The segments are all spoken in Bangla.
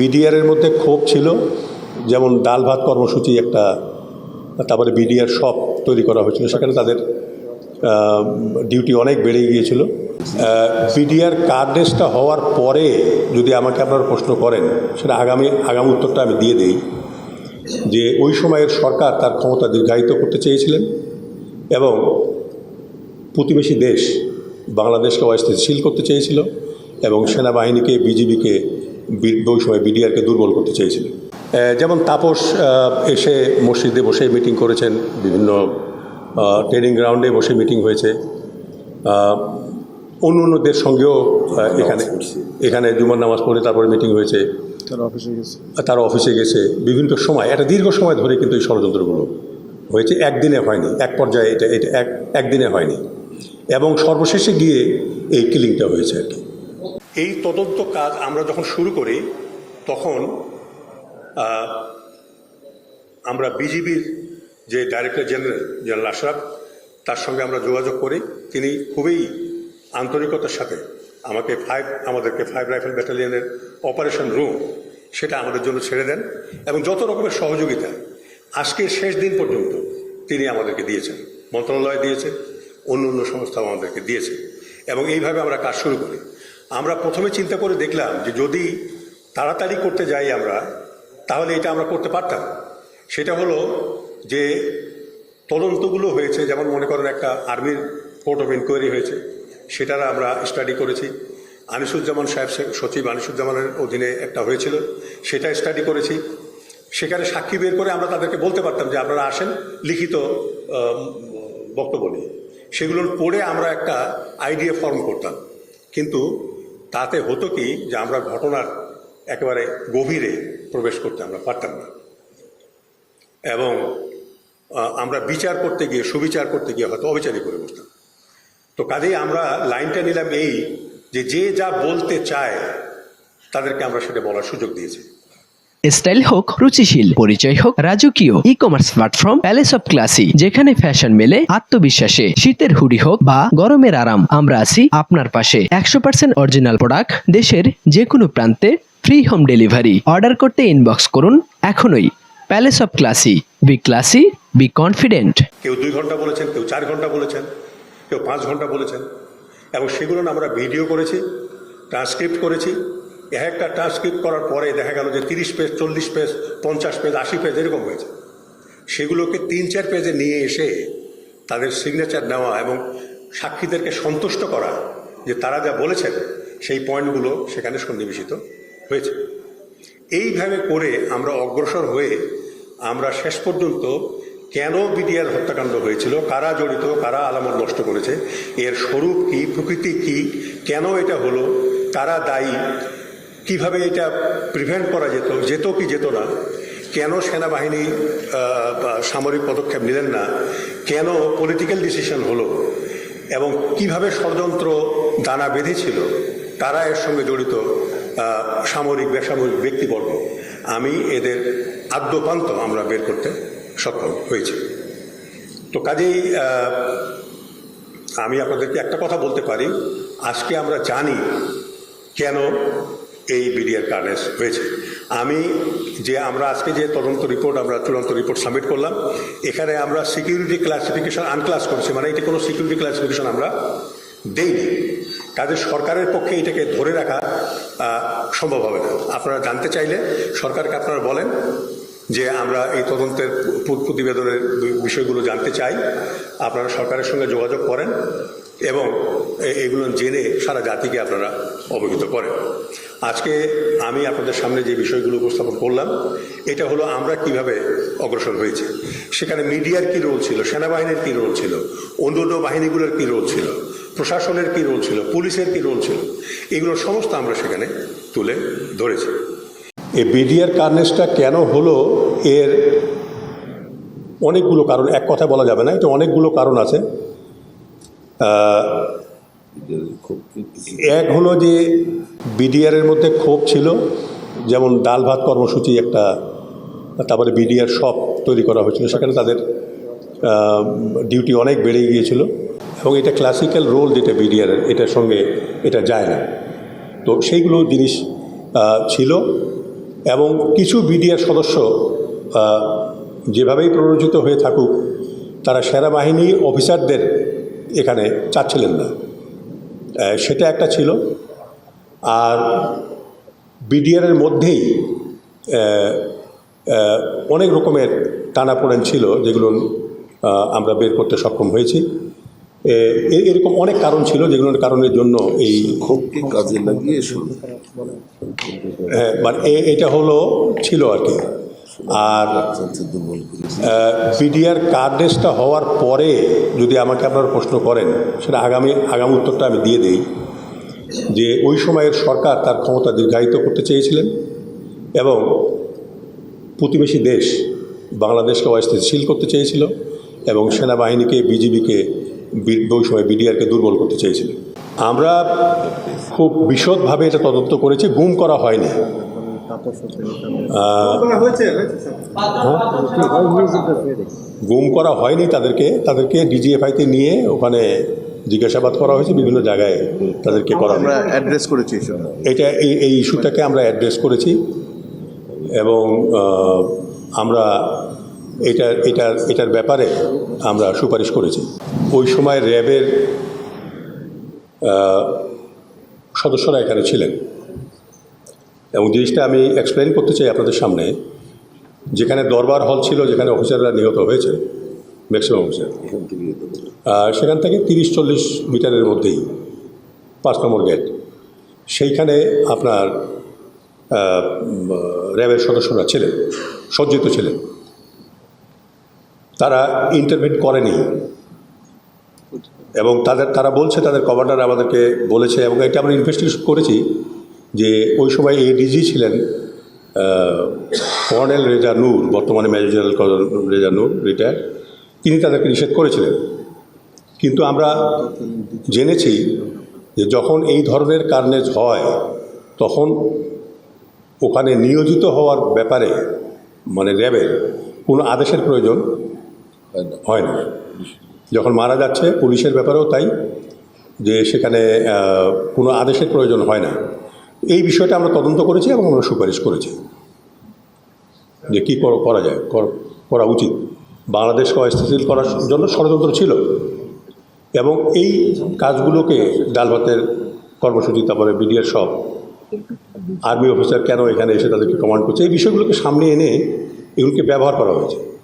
বিডিআরের মধ্যে ক্ষোভ ছিল, যেমন ডাল ভাত কর্মসূচি একটা, তারপরে বিডিআর শপ তৈরি করা হয়েছিল, সেখানে তাদের ডিউটি অনেক বেড়ে গিয়েছিল। বিডিআর কার্ডেসটা হওয়ার পরে যদি আমাকে আপনারা প্রশ্ন করেন, সেটা আগামী আগামী উত্তরটা আমি দিয়ে দিই, যে ওই সময়ের সরকার তার ক্ষমতা দীর্ঘায়িত করতে চেয়েছিলেন এবং প্রতিবেশী দেশ বাংলাদেশকে অস্থিতিশীল করতে চেয়েছিল এবং সেনাবাহিনীকে বিজিবিকে ওই সময় বিডিআরকে দুর্বল করতে চেয়েছিল আহ, যেমন তাপস এসে মসজিদে বসে মিটিং করেছেন বিভিন্ন ট্রেনিং গ্রাউন্ডে বসে মিটিং হয়েছে। অন্য অন্যদের সঙ্গেও এখানে এখানে জুমার নামাজ পড়ে তারপরে মিটিং হয়েছে। তার অফিসে গেছে। তার অফিসে গেছে বিভিন্ন সময় একটা দীর্ঘ সময় ধরে কিন্তু এই ষড়যন্ত্রগুলো হয়েছে। একদিনে হয়নি এক পর্যায়ে এটা এটা এক একদিনে হয়নি। এবং সর্বশেষে গিয়ে এই কিলিংটা হয়েছে আর কি। এই তদন্ত কাজ আমরা যখন শুরু করি, তখন আমরা বিজিবির যে ডাইরেক্টর জেনারেল জেনারেল আশরাফ, তার সঙ্গে আমরা যোগাযোগ করি। তিনি খুবই আন্তরিকতার সাথে আমাকে ফাইভ আমাদেরকে ফাইভ রাইফেল ব্যাটালিয়নের অপারেশন রুম সেটা আমাদের জন্য ছেড়ে দেন এবং যত রকমের সহযোগিতা আজকের শেষ দিন পর্যন্ত তিনি আমাদেরকে দিয়েছেন। মন্ত্রণালয় দিয়েছে, অন্য অন্য সংস্থাও আমাদেরকে দিয়েছে এবং এইভাবে আমরা কাজ শুরু করি। আমরা প্রথমে চিন্তা করে দেখলাম যে যদি তাড়াতাড়ি করতে যাই আমরা, তাহলে এটা আমরা করতে পারতাম। সেটা হলো যে তদন্তগুলো হয়েছে, যেমন মনে করেন একটা আর্মির কোর্ট অফ ইনকোয়ারি হয়েছে, সেটার আমরা স্টাডি করেছি। আনিসুজ্জামান সাহেব সচিব আনিসুজ্জামানের অধীনে একটা হয়েছিল, সেটা স্টাডি করেছি। সেখানে সাক্ষী বের করে আমরা তাদেরকে বলতে পারতাম যে আপনারা আসেন লিখিত বক্তব্য নিয়ে। সেগুলো পড়ে আমরা একটা আইডিয়া ফর্ম করতাম। কিন্তু তাতে হতো কি যে আমরা ঘটনার একেবারে গভীরে প্রবেশ করতে আমরা পারতাম না। এবং আমরা বিচার করতে গিয়ে, সুবিচার করতে গিয়ে হয়তো অবিচারই করে বসতাম। তো কাজেই আমরা লাইনটা নিলাম এই যে যে যা বলতে চায়, তাদেরকে আমরা সেটা বলার সুযোগ দিয়েছি। স্টাইল হোক, রুচিশীল, পরিচয় হোক, রাজকীয় e commerce platform palace of classy যেখানে ফ্যাশন মেলে, আত্মবিশ্বাসে, শীতের হুডি হোক বা গরমের আরাম, আমরা আছি আপনার পাশে। একশো পার্সেন্ট অরিজিনাল প্রোডাক্ট দেশের যে কোনো প্রান্তে ফ্রি হোম ডেলিভারি অর্ডার করতে ইনবক্স করুন এখনই। Palace of classy be classy be confident কেউ দুই ঘণ্টা বলেছেন, কেউ চার ঘণ্টা বলেছেন, কেউ পাঁচ ঘণ্টা বলেছেন। এবং সেগুলো আমরা ভিডিও করেছি ট্রান্সক্রিপ্ট করেছি এক একটা ট্রান্সক্রিপ্ট করার পরে দেখা গেল যে তিরিশ পেজ চল্লিশ পেজ পঞ্চাশ পেজ আশি পেজ এরকম হয়েছে। সেগুলোকে তিন, চার পেজে নিয়ে এসে তাদের সিগনেচার নেওয়া এবং সাক্ষীদেরকে সন্তুষ্ট করা যে তারা যা বলেছেন, সেই পয়েন্টগুলো সেখানে সন্নিবেশিত হয়েছে। এইভাবে করে আমরা অগ্রসর হয়ে আমরা শেষ পর্যন্ত কেন বিডিআর হত্যাকাণ্ড হয়েছিল, কারা জড়িত, কারা আলামত নষ্ট করেছে, এর স্বরূপ কি, প্রকৃতি কি, কেন এটা হলো, কারা দায়ী কীভাবে এটা প্রিভেন্ট করা যেত যেত কি যেত না, কেন সেনাবাহিনী সামরিক পদক্ষেপ নিলেন না, কেন পলিটিক্যাল ডিসিশন হলো, এবং কীভাবে ষড়যন্ত্র দানা বেঁধেছিল, তারা এর সঙ্গে জড়িত সামরিক, বেসামরিক ব্যক্তিবর্গ। আমি এদের আদ্যপান্ত আমরা বের করতে সক্ষম হয়েছি। তো কাজেই আমি আপনাদেরকে একটা কথা বলতে পারি। আজকে আমরা জানি কেন এই বিডিআর কার্নেস হয়েছে। আমি যে আমরা আজকে যে তদন্ত রিপোর্ট, আমরা চূড়ান্ত রিপোর্ট সাবমিট করলাম, এখানে আমরা সিকিউরিটি ক্লাসিফিকেশন আনক্লাস করছি মানে এটা কোনো সিকিউরিটি ক্লাসিফিকেশন আমরা দেইনি। কাজে সরকারের পক্ষে এটাকে ধরে রাখা সম্ভব হবে না। আপনারা জানতে চাইলে সরকারকে আপনারা বলেন যে আমরা এই তদন্তের প্রতিবেদনের বিষয়গুলো জানতে চাই। আপনারা সরকারের সঙ্গে যোগাযোগ করেন। এবং এগুলো জেনে সারা জাতিকে আপনারা অবহিত করেন। আজকে আমি আপনাদের সামনে যে বিষয়গুলো উপস্থাপন করলাম, এটা হলো আমরা কীভাবে অগ্রসর হয়েছে। সেখানে মিডিয়ার কী রোল ছিল, সেনাবাহিনীর কী রোল ছিল অন্য অন্য বাহিনীগুলোর কী রোল ছিল, প্রশাসনের কী রোল ছিল, পুলিশের কী রোল ছিল, এগুলো সমস্ত আমরা সেখানে তুলে ধরেছি। এই বিডিআর কার্নেসটা কেন হলো, এর অনেকগুলো কারণ, এক কথা বলা যাবে না এটা অনেকগুলো কারণ আছে। এক হলো যে বিডিআরের মধ্যে ক্ষোভ ছিল, যেমন ডাল ভাত কর্মসূচি একটা, তারপরে বিডিআর শপ তৈরি করা হয়েছিল, সেখানে তাদের ডিউটি অনেক বেড়ে গিয়েছিল, এবং এটা ক্লাসিক্যাল রোল যেটা বিডিআরের এটার সঙ্গে এটা যায় না। তো সেইগুলো জিনিস ছিল, এবং কিছু বিডিআর সদস্য যেভাবেই প্ররোচিত হয়ে থাকুক, তারা সেনাবাহিনী অফিসারদের এখানে চাচ্ছিলেন না। সেটা একটা ছিল। আর বিডিআরের মধ্যেই অনেক রকমের টানাপোড়েন ছিল যেগুলো আমরা বের করতে সক্ষম হয়েছি। এরকম অনেক কারণ ছিল যেগুলোর কারণের জন্য এই ক্ষোভকে কাজে লাগিয়ে হ্যাঁ, মানে এটা হলো ছিল আর কি। আর বিডিআর কার্ডেসটা হওয়ার পরে যদি আমাকে আপনারা প্রশ্ন করেন, সেটা আগামী আগামী উত্তরটা আমি দিয়ে দেই, যে ওই সময়ের সরকার তার ক্ষমতা দীর্ঘায়িত করতে চেয়েছিলেন এবং প্রতিবেশী দেশ বাংলাদেশকে অস্থিতিশীল করতে চেয়েছিল এবং সেনাবাহিনীকে, বিজিবিকে ওই সময় বিডিআরকে দুর্বল করতে চেয়েছিল। আমরা খুব বিশদভাবে এটা তদন্ত করেছি, গুম করা হয়নি। গুম করা হয়নি তাদেরকে তাদেরকে ডিজিএফআইতে নিয়ে ওখানে জিজ্ঞাসাবাদ করা হয়েছে বিভিন্ন জায়গায় তাদেরকে করা আমরা অ্যাড্রেস করেছি এটা এই এই ইস্যুটাকে আমরা অ্যাড্রেস করেছি এবং আমরা এটা এটার এটার ব্যাপারে আমরা সুপারিশ করেছি। ওই সময় র্যাবের সদস্যরা এখানে ছিলেন। এবং জিনিসটা আমি এক্সপ্লেন করতে চাই আপনাদের সামনে। যেখানে দরবার হল ছিল, যেখানে অফিসাররা নিহত হয়েছে ম্যাক্সিমাম অফিসার সেখান থেকে তিরিশ, চল্লিশ মিটারের মধ্যেই পাঁচ নম্বর গেট সেইখানে আপনার র্যাবের সদস্যরা ছিলেন, সজ্জিত ছিলেন। তারা ইন্টারভিউ করেনি। এবং তাদের, তারা বলছে, তাদের কমান্ডার আমাদেরকে বলেছে এবং এটা আমরা ইনভেস্টিগেশন করেছি। যে ওই সময় এডিজি ছিলেন কর্নেল রেজা নূর, বর্তমানে major general colonel Reza Noor retire তিনি তাদেরকে নিষেধ করেছিলেন। কিন্তু আমরা জেনেছি যে যখন এই ধরনের কার্নেজ হয়, তখন ওখানে নিয়োজিত হওয়ার ব্যাপারে মানে র্যাবের কোনো আদেশের প্রয়োজন হয় না। যখন মারা যাচ্ছে, পুলিশের ব্যাপারেও তাই, যে সেখানে কোনো আদেশের প্রয়োজন হয় না। এই বিষয়টা আমরা তদন্ত করেছি এবং আমরা সুপারিশ করেছি যে কী কর- করা যায়, কর- উচিত। বাংলাদেশকে অস্থিতিশীল করার জন্য ষড়যন্ত্র ছিল এবং এই কাজগুলোকে ডাল ভাতের কর্মসূচি, তারপরে বিডিআর সব, আর্মি অফিসার কেন এখানে এসে তাদেরকে কমান্ড করছে, এই বিষয়গুলোকে সামনে এনে এগুলোকে ব্যবহার করা হয়েছে।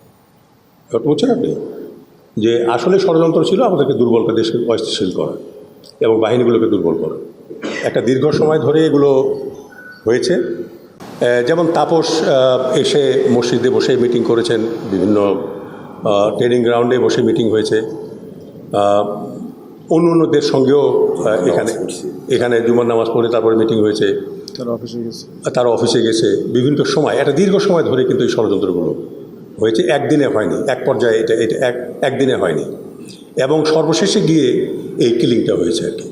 বুঝছেন আপনি যে আসলে ষড়যন্ত্র ছিল, আমাদেরকে দুর্বল দেশকে অস্থিতিশীল করা এবং বাহিনীগুলোকে দুর্বল করা। একটা দীর্ঘ সময় ধরে এগুলো হয়েছে। যেমন তাপস এসে মসজিদে বসে মিটিং করেছেন বিভিন্ন ট্রেনিং গ্রাউন্ডে বসে মিটিং হয়েছে। অন্য অন্যদের সঙ্গেও এখানে এখানে জুমার নামাজ পড়ে তারপরে মিটিং হয়েছে। তার অফিসে গেছে। তারা অফিসে গেছে বিভিন্ন সময় একটা দীর্ঘ সময় ধরে কিন্তু এই ষড়যন্ত্রগুলো হয়েছে। একদিনে হয়নি এক পর্যায়ে এটা এটা এক একদিনে হয়নি। এবং সর্বশেষে গিয়ে এই কিলিংটা হয়েছে আর কি।